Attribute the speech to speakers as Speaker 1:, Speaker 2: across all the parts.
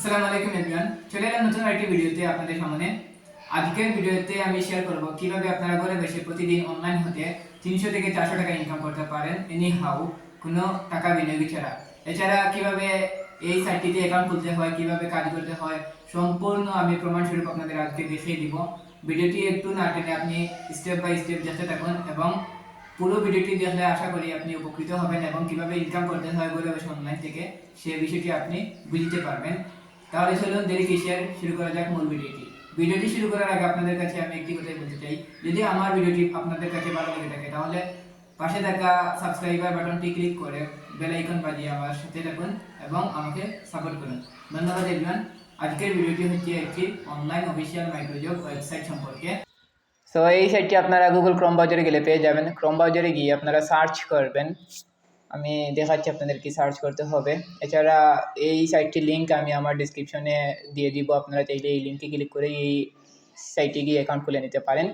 Speaker 1: আসসালামু আলাইকুম এভরিওয়ান চলে এলাম নতুন আরেকটি ভিডিওতে আপনাদের সামনে। আজকের ভিডিওতে আমি শেয়ার করব কীভাবে আপনারা ঘরে বসে প্রতিদিন অনলাইন হতে তিনশো থেকে চারশো টাকা ইনকাম করতে পারেন। এনি হাউ কোনো টাকা বিনিয়োগ ছাড়া। এছাড়া কীভাবে এই সাইটটিতে অ্যাকাউন্ট খুলতে হয়, কীভাবে কাজ করতে হয়, সম্পূর্ণ আমি প্রমাণস্বরূপ আপনাদের আজকে দেখিয়ে দিব। ভিডিওটি একটু না টেনে আপনি স্টেপ বাই স্টেপ দেখতে থাকুন এবং পুরো ভিডিওটি দেখলে আশা করি আপনি উপকৃত হবেন এবং কীভাবে ইনকাম করতে হয় ঘরে বসে অনলাইন থেকে সে বিষয়টি আপনি বুঝতে পারবেন। তাহলে চলুন দেরি কিসের? শুরু করা যাক মূল ভিডিওটি। ভিডিওটি শুরু করার আগে আপনাদের কাছে আমি একটি কথাই বলতে চাই। যদি আমার ভিডিওটি আপনাদের কাছে ভালো লেগে থাকে, তাহলে পাশে থাকা সাবস্ক্রাইবার বাটনটি ক্লিক করে বেল আইকন বাজিয়ে আমার সাথে থাকুন এবং আমাকে সাপোর্ট করুন। ধন্যবাদ এভরিওয়ান আজকের ভিডিওটি হচ্ছে একটি অনলাইন অফিসিয়াল মাইক্রোজব ওয়েবসাইট সম্পর্কে। সো এই সাইটটি আপনারা গুগল ক্রোম ব্রাউজারে গেলে পেয়ে যাবেন। ক্রোম ব্রাউজারে গিয়ে আপনারা সার্চ করবেন। আমি দেখাচ্ছি আপনাদের কি সার্চ করতে হবে। এছাড়া এই সাইটটির লিঙ্ক আমি আমার ডিসক্রিপশনে দিয়ে দিব। আপনারা চাইলে এই লিঙ্কে ক্লিক করে এই সাইটে গিয়ে অ্যাকাউন্ট খুলে নিতে পারেন।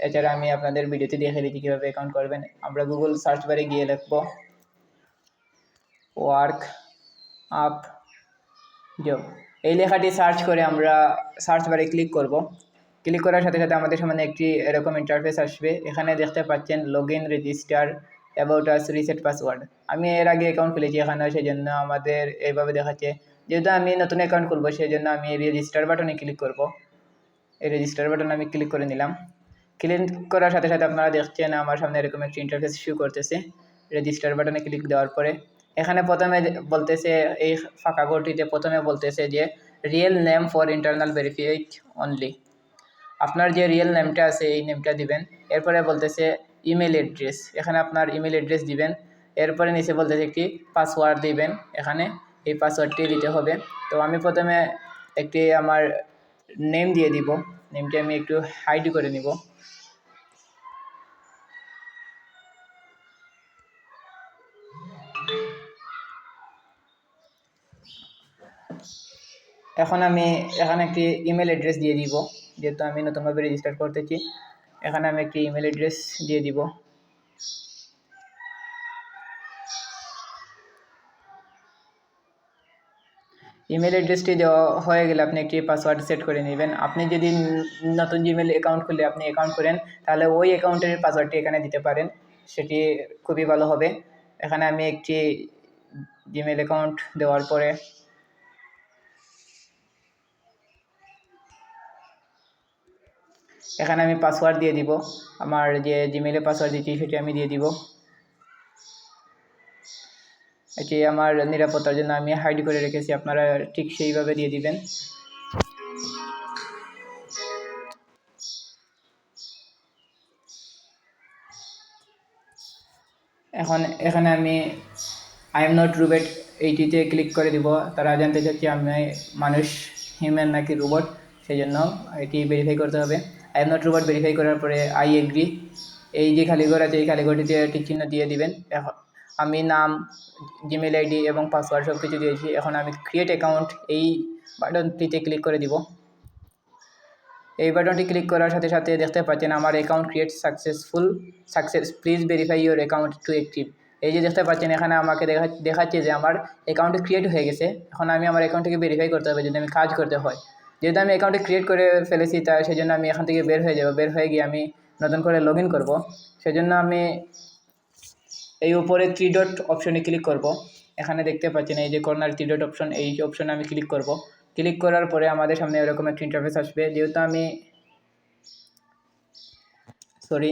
Speaker 1: এছাড়া আমি আপনাদের ভিডিওতে দেখে দিচ্ছি কীভাবে অ্যাকাউন্ট করবেন। আমরা গুগল সার্চ বারে গিয়ে লিখব ওয়ার্ক আপ জব এই লেখাটি সার্চ করে আমরা সার্চ বারে ক্লিক করব। ক্লিক করার সাথে সাথে আমাদের সামনে একটি এরকম ইন্টারফেস আসবে। এখানে দেখতে পাচ্ছেন log in register about us reset password আমি এর আগে অ্যাকাউন্ট খুলেছি এখানে সেই জন্য আমাদের এইভাবে দেখাচ্ছে। যেহেতু আমি নতুন অ্যাকাউন্ট খুলবো সেই জন্য আমি রেজিস্টার বাটনে ক্লিক করব। এই রেজিস্টার বাটনে আমি ক্লিক করে নিলাম। ক্লিক করার সাথে সাথে আপনারা দেখছেন আমার সামনে এরকম একটি ইন্টারফেস শু করতেছে। রেজিস্টার বাটনে ক্লিক দেওয়ার পরে এখানে প্রথমে বলতেছে, এই ফাঁকা ঘরটিতে প্রথমে বলতেছে যে real name for internal verified only আপনার যে রিয়েল নেমটা আছে, এই নেমটা দিবেন। এরপরে বলতেছে ইমেল অ্যাড্রেস এখানে আপনার ইমেল অ্যাড্রেস দিবেন। এরপরে নিচে বলতেছে একটি পাসওয়ার্ড দিবেন। এখানে এই পাসওয়ার্ডটি দিতে হবে। তো আমি প্রথমে একটি আমার নেম দিয়ে দিব। নেমটি আমি একটু হাইড করে নিব। এখন আমি এখানে একটি ইমেল অ্যাড্রেস দিয়ে দিব। যেহেতু আমি নতুনভাবে রেজিস্টার করতেছি। এখানে আমি একটি ইমেল অ্যাড্রেস দিয়ে দিব। ইমেল অ্যাড্রেসটি দেওয়া হয়ে গেলে আপনি একটি পাসওয়ার্ড সেট করে নেবেন। আপনি যদি নতুন জিমেল অ্যাকাউন্ট খুলে আপনি অ্যাকাউন্ট করেন, তাহলে ওই অ্যাকাউন্টের পাসওয়ার্ডটি এখানে দিতে পারেন। সেটি খুবই ভালো হবে। এখানে আমি একটি জিমেল অ্যাকাউন্ট দেওয়ার পরে এখানে আমি পাসওয়ার্ড দিয়ে দিব। আমার যে জিমেলে পাসওয়ার্ড দিচ্ছি, সেটি আমি দিয়ে দিব। এটি আমার নিরাপত্তার জন্য আমি হাইড করে রেখেছি। আপনারা ঠিক সেইভাবে দিয়ে দিবেন। এখন এখানে আমি আই এম নট রুবেট এইটিতে ক্লিক করে দিব। তারা জানতে চাচ্ছি আমি মানুষ হিউম্যান নাকি রোবট সেই জন্য এটি ভেরিফাই করতে হবে। I am not robot verify করার পরে আই এগ্রি এই যে খালি ঘর আছে, এই খালি ঘরটিতে টিক চিহ্ন দিয়ে দিবেন। এখন আমি নাম জিমেল আইডি এবং পাসওয়ার্ড সব কিছু দিয়েছি। এখন আমি ক্রিয়েট অ্যাকাউন্ট এই বাটনটিতে ক্লিক করে দিব। এই বাটনটি ক্লিক করার সাথে সাথে দেখতে পাচ্ছেন আমার account create successful success please verify your account to active এই যে দেখতে পাচ্ছেন, এখানে আমাকে দেখা, দেখাচ্ছে যে আমার অ্যাকাউন্ট ক্রিয়েট হয়ে গেছে। এখন আমি আমার অ্যাকাউন্টটিকে ভেরিফাই করতে হবে যদি আমি কাজ করতে হয়। যেহেতু আমি অ্যাকাউন্টে ক্রিয়েট করে ফেলেছি, তা সেই জন্য আমি এখান থেকে বের হয়ে যাব। বের হয়ে গিয়ে আমি নতুন করে লগ ইন করব। সেজন্য আমি এই উপরে থ্রি ডট অপশনে ক্লিক করব। এখানে দেখতে পাচ্ছেন এই যে কর্নার থ্রি ডট অপশন এই অপশনে আমি ক্লিক করব। ক্লিক করার পরে আমাদের সামনে এরকম একটা ইন্টারফেস আসবে। যেহেতু আমি সরি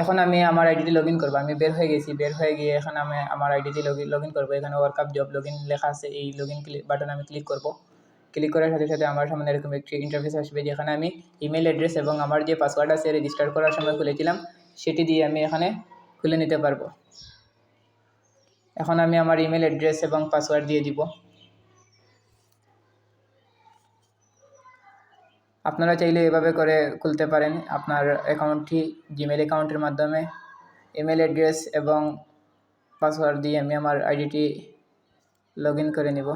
Speaker 1: এখন আমি আমার আইডিটি লগ ইন করব। আমি বের হয়ে গেছি, বের হয়ে গিয়ে এখন আমি আমার আইডিটি লগ ইন লগ ইন করব। এখানে work up job log in লেখা আছে, এই লগ ইন বাটন আমি ক্লিক করব। ক্লিক করার সাথে সাথে আমার সামনে এরকম একটি ইন্টারফেস আসবে, যেখানে আমি ইমেল অ্যাড্রেস এবং আমার যে পাসওয়ার্ড আছে রেজিস্টার করার সময় খুলেছিলাম, সেটি দিয়ে আমি এখানে খুলে নিতে পারব। এখন আমি আমার ইমেল অ্যাড্রেস এবং পাসওয়ার্ড দিয়ে দিব। আপনারা চাইলে এভাবে করে খুলতে পারেন। আপনার অ্যাকাউন্টটি জিমেল অ্যাকাউন্টের মাধ্যমে। ইমেল অ্যাড্রেস এবং পাসওয়ার্ড দিয়ে আমি আমার আইডিটি লগ করে নিব।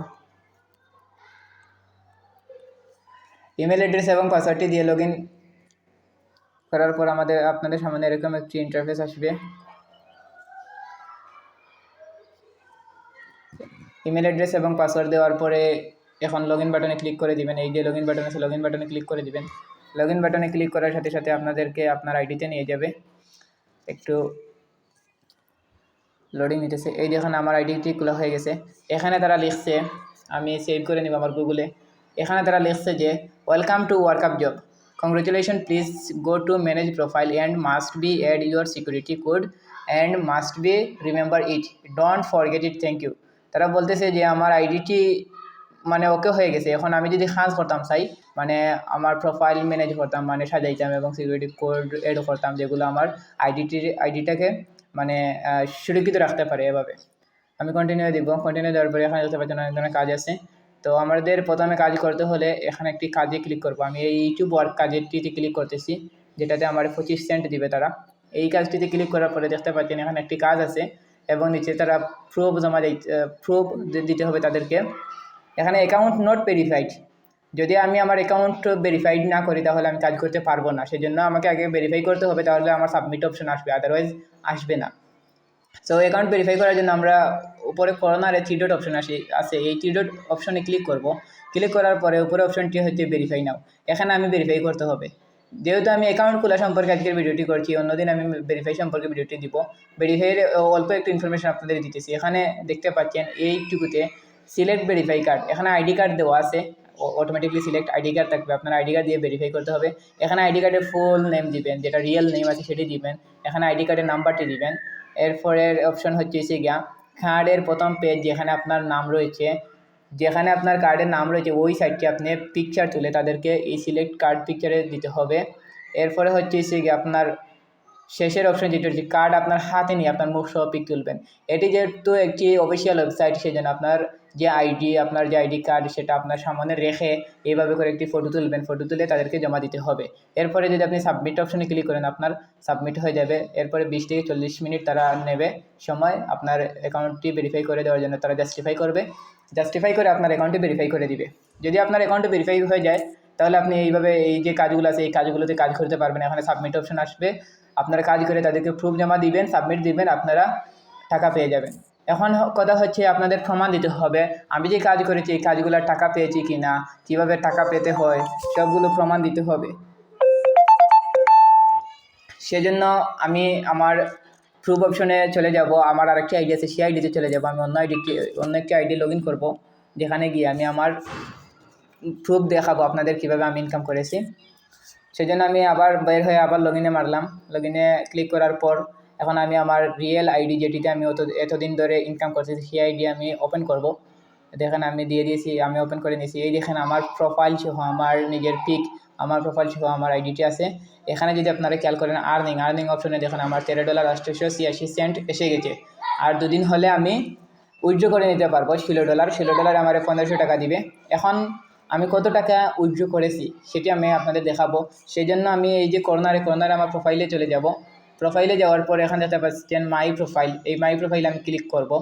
Speaker 1: ইমেল অ্যাড্রেস এবং পাসওয়ার্ডটি দিয়ে লগ করার পর আমাদের আপনাদের সামনে এরকম একটি ইন্টারফেস আসবে। ইমেল অ্যাড্রেস এবং পাসওয়ার্ড দেওয়ার পরে এখন লগ ইন বাটনে ক্লিক করে দিবেন, এই যে লগ ইন বাটন আছে লগ ইন বাটনে ক্লিক করে দিবেন। লগ ইন বাটনে ক্লিক করার সাথে সাথে আপনাদেরকে আপনার আইডিতে নিয়ে যাবে। একটু লোডিং নিতেছে। এই দেখেন আমার আইডিটি খোলা হয়ে গেছে। এখানে তারা লিখছে, আমি সেভ করে নিব আমার গুগলে এখানে তারা লিখছে যে welcome to work up job congratulation please go to manage profile and must be add your security code and must be remember it don't forget it thank you তারা বলতেছে যে, আমার আইডিটি মানে ওকে হয়ে গেছে। এখন আমি যদি খাস করতাম, চাই মানে আমার প্রোফাইল ম্যানেজ করতাম মানে সাজাইতাম এবং সিকিউরিটি কোড এড করতাম, যেগুলো আমার আইডিটির আইডিটাকে মানে সুরক্ষিত রাখতে পারে এভাবে। আমি কন্টিনিউ দিব। কন্টিনিউ দেওয়ার পরে এখানে দেখতে পাচ্ছেন অনেক ধরনের কাজ আছে। তো আমাদের প্রথমে কাজ করতে হলে এখানে একটি কাজে ক্লিক করব। আমি এই ইউটিউব ওয়ার্ক কাজেরটিতে ক্লিক করতেছি, যেটাতে আমার পঁচিশ সেন্ট দিবে তারা। এই কাজটিতে ক্লিক করার পরে দেখতে পাচ্ছেন এখানে একটি কাজ আছে এবং নিচে তারা প্রুফ জমা দিই প্রুফ দিতে হবে তাদেরকে। এখানে অ্যাকাউন্ট নট ভেরিফাইড যদি আমি আমার অ্যাকাউন্ট ভেরিফাইড না করি, তাহলে আমি কাজ করতে পারব না। সেজন্য আমাকে আগে ভেরিফাই করতে হবে, তাহলে আমার সাবমিট অপশন আসবে আদারওয়াইজ আসবে না। সো অ্যাকাউন্ট ভেরিফাই করার জন্য আমরা উপরে করোনার থ্রি ডট অপশন আসে আছে এই থ্রি ডট অপশনে ক্লিক করব। ক্লিক করার পরে উপরে অপশনটি হচ্ছে ভেরিফাই নাও এখানে আমি ভেরিফাই করতে হবে। যেহেতু আমি অ্যাকাউন্ট খোলা সম্পর্কে আজকের ভিডিওটি করছি, অন্যদিন আমি ভেরিফাই সম্পর্কে ভিডিওটি দিব। ভেরিফাইয়ের অল্প একটু ইনফরমেশন আপনাদের দিতেছি। এখানে দেখতে পাচ্ছেন, এইটুকুতে সিলেক্ট ভেরিফাই কার্ড এখানে আইডি কার্ড দেওয়া আছে। অটোমেটিকলি সিলেক্ট আইডি কার্ড থাকবে। আপনার আইডি কার্ড দিয়ে ভেরিফাই করতে হবে। এখানে আইডি কার্ডের ফুল নেম দিবেন, যেটা রিয়েল নেম আছে সেটি দিবেন। এখানে আইডি কার্ডের নাম্বারটি দিবেন। এরপরের অপশন হচ্ছে এসে গিয়া কার্ডের প্রথম পেজ যেখানে আপনার নাম রয়েছে, যেখানে আপনার কার্ডের নাম রয়েছে, ওই সাইডটি আপনি পিকচার তুলে তাদেরকে এই সিলেক্ট কার্ড পিকচারে দিতে হবে। এরপরে হচ্ছে এসে গিয়ে আপনার শেষের অপশন যেটা হচ্ছে কার্ড আপনার হাতে নিয়ে আপনার মুখ সহ পিক তুলবেন। এটি যেহেতু একটি অফিসিয়াল ওয়েবসাইট সেজন্য আপনার যে আইডি আপনার যে আইডি কার্ড সেটা আপনার সামনে রেখে এইভাবে করে একটি ফটো তুলবেন। ফটো তুলে তাদেরকে জমা দিতে হবে। এরপরে যদি আপনি সাবমিট অপশনে ক্লিক করেন, আপনার সাবমিট হয়ে যাবে। এরপরে বিশ থেকে চল্লিশ মিনিট তারা নেবে সময়। আপনার অ্যাকাউন্টটি ভেরিফাই করে দেওয়ার জন্য তারা জাস্টিফাই করবে। জাস্টিফাই করে আপনার অ্যাকাউন্টটি ভেরিফাই করে দিবে। যদি আপনার অ্যাকাউন্টে ভেরিফাই হয়ে যায়, তাহলে আপনি এইভাবে এই যে কাজগুলো আছে, এই কাজগুলোতে কাজ করতে পারবেন। এখানে সাবমিট অপশন আসবে। আপনারা কাজ করে তাদেরকে প্রুফ জমা দিবেন সাবমিট দিবেন, আপনারা টাকা পেয়ে যাবেন। এখন কথা হচ্ছে আপনাদের প্রমাণ দিতে হবে। আমি যে কাজ করেছি, এই কাজগুলোর টাকা পেয়েছি কি না কীভাবে টাকা পেতে হয়, সবগুলো প্রমাণ দিতে হবে। সেজন্য আমি আমার প্রুফ অপশনে চলে যাব। আমার আরেকটি আইডি আছে, সেই আইডিতে চলে যাব। আমি অন্য আইডিটি অন্য একটি আইডি লগ ইন করব, যেখানে গিয়ে আমি আমার প্রুফ দেখাবো আপনাদের কীভাবে আমি ইনকাম করেছি। সেজন্য আমি আবার বের হয়ে আবার লগ ইনে মারলাম। লগ ইনে ক্লিক করার পর এখন আমি আমার রিয়েল আইডি যেটিতে আমি অত, এতদিন ধরে ইনকাম করতেছি সেই আইডি আমি ওপেন করব। দেখেন আমি দিয়ে দিয়েছি, আমি ওপেন করে নিয়েছি। এই দেখেন আমার প্রোফাইল সহ আমার নিজের পিক আমার প্রোফাইল সহ আমার আইডিটি আছে। এখানে যদি আপনারা খেয়াল করেন আর্নিং আর্নিং অপশনে দেখেন আমার তেরো ডলার আটশোশো ছিয়াশি সেন্ট এসে গেছে। আর দুদিন হলে আমি উইথড্র করে নিতে পারব, ষোলো ডলার ষোলো ডলার আমার পনেরোশো টাকা দিবে। এখন আমি কত টাকা উইথড্র করেছি, সেটি আমি আপনাদের দেখাবো। সেই জন্য আমি এই যে কর্নারে কর্নারে আমার প্রোফাইলে চলে যাব। প্রোফাইলে যাওয়ার পর এখানে দেখতে পাচ্ছেন মাই প্রোফাইল এই মাই প্রোফাইলে আমি ক্লিক করব।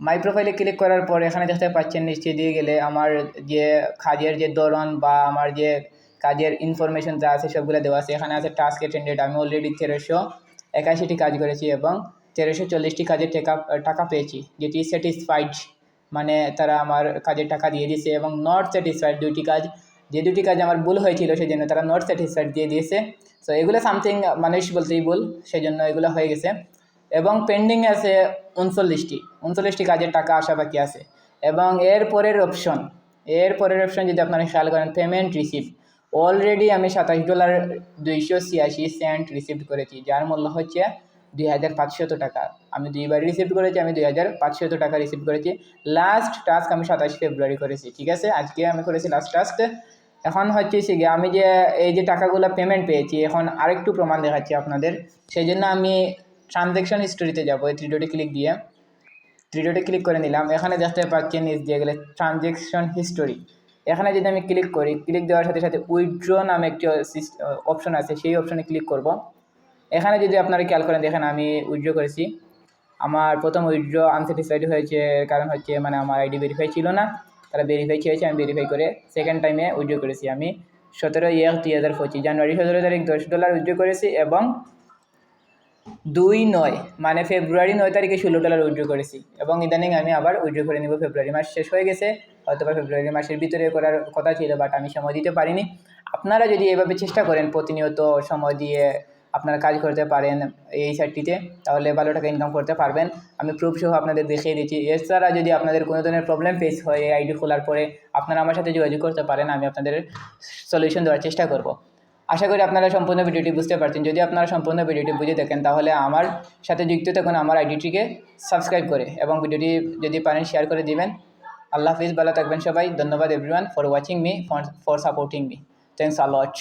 Speaker 1: মাই প্রোফাইলে ক্লিক করার পর এখানে দেখতে পাচ্ছেন নিচে দিয়ে গেলে আমার যে কাজের যে ধরন বা আমার যে কাজের ইনফরমেশন যা আছে সবগুলো দেওয়া আছে। এখানে আছে টাস্ক অ্যাটেন্ডেড আমি অলরেডি তেরোশো একাশিটি কাজ করেছি এবং তেরোশো চল্লিশটি কাজের টাকা টাকা পেয়েছি, যেটি স্যাটিসফাইড মানে তারা আমার কাজের টাকা দিয়ে দিয়েছে এবং নট স্যাটিসফাইড দুইটি কাজ যে দুটি কাজ আমার ভুল হয়েছিল সেই জন্য তারা নট স্যাটিসফাইড দিয়ে দিয়েছে। সো এগুলো সামথিং মানুষ বলতেই ভুল সেই জন্য এগুলো হয়ে গেছে। এবং পেন্ডিং আছে উনচল্লিশটি। উনচল্লিশটি কাজের টাকা আসা বাকি আছে। এবং এর পরের অপশন এর পরের অপশন যদি আপনারা খেয়াল করেন পেমেন্ট রিসিভ অলরেডি আমি সাতাশ ডলার দুইশো ছিয়াশি সেন্ট রিসিভ করেছি, যার মূল্য হচ্ছে দুই হাজার পাঁচশত টাকা। আমি দুইবার রিসিভ করেছি, আমি দুই হাজার পাঁচশত টাকা রিসিভ করেছি। লাস্ট টাস্ক আমি সাতাশ ফেব্রুয়ারি করেছি, ঠিক আছে? আজকে আমি করেছি লাস্ট টাস্ক এখন হচ্ছে সে আমি যে এই যে টাকাগুলো পেমেন্ট পেয়েছি, এখন আরেকটু প্রমাণ দেখাচ্ছি আপনাদের। সেই জন্য আমি ট্রানজ্যাকশন হিস্টোরিতে যাব, এই থ্রি ক্লিক দিয়ে। থ্রি ক্লিক করে নিলাম। এখানে দেখতে পাচ্ছেন নিচ দিয়ে গেলে ট্রানজ্যাকশন হিস্টোরি এখানে যদি আমি ক্লিক করি ক্লিক দেওয়ার সাথে সাথে উইথড্র নামে একটি অপশন আছে, সেই অপশনে ক্লিক করব। এখানে যদি আপনারা খেয়াল করেন, দেখেন আমি উইথড্র করেছি। আমার প্রথম উইথড্র আনস্যাটিসফাইড হয়েছে, কারণ হচ্ছে মানে আমার আইডি ভেরিফাই ছিল না। তারা ভেরিফাই চেয়েছে আমি ভেরিফাই করে সেকেন্ড টাইমে উইথড্র করেছি আমি। সতেরো এক দুই হাজার পঁচিশ, জানুয়ারি সতেরো তারিখ দশ ডলার উইথড্র করেছি এবং দুই নয় মানে ফেব্রুয়ারি নয় তারিখে ষোলো ডলার উইড্রো করেছি এবং ইদানিং আমি আবার উইড্রো করে নিব। ফেব্রুয়ারি মাস শেষ হয়ে গেছে হয়তো বা ফেব্রুয়ারি মাসের ভিতরে করার কথা ছিল বাট আমি সময় দিতে পারিনি। আপনারা যদি এভাবে চেষ্টা করেন প্রতিনিয়ত সময় দিয়ে আপনারা কাজ করতে পারেন এই সাইটটিতে তাহলে ভালো টাকা ইনকাম করতে পারবেন। আমি প্রুফ সহ আপনাদের দেখিয়ে দিচ্ছি। এছাড়া যদি আপনাদের কোনো ধরনের প্রবলেম ফেস হয় এই আইডি খোলার পরে, আপনারা আমার সাথে যোগাযোগ করতে পারেন, আমি আপনাদের সলিউশন দেওয়ার চেষ্টা করব। আশা করি আপনারা সম্পূর্ণ ভিডিওটি বুঝতে পারছেন। যদি আপনারা সম্পূর্ণ ভিডিওটি বুঝে দেখেন তাহলে আমার সাথে যুক্ত থাকুন আমার আইডিটিকে সাবস্ক্রাইব করে এবং ভিডিওটি যদি পারেন শেয়ার করে দিবেন। আল্লাহ হাফিজ, ভালো থাকবেন সবাই। ধন্যবাদ everyone for watching me for supporting me thanks a lot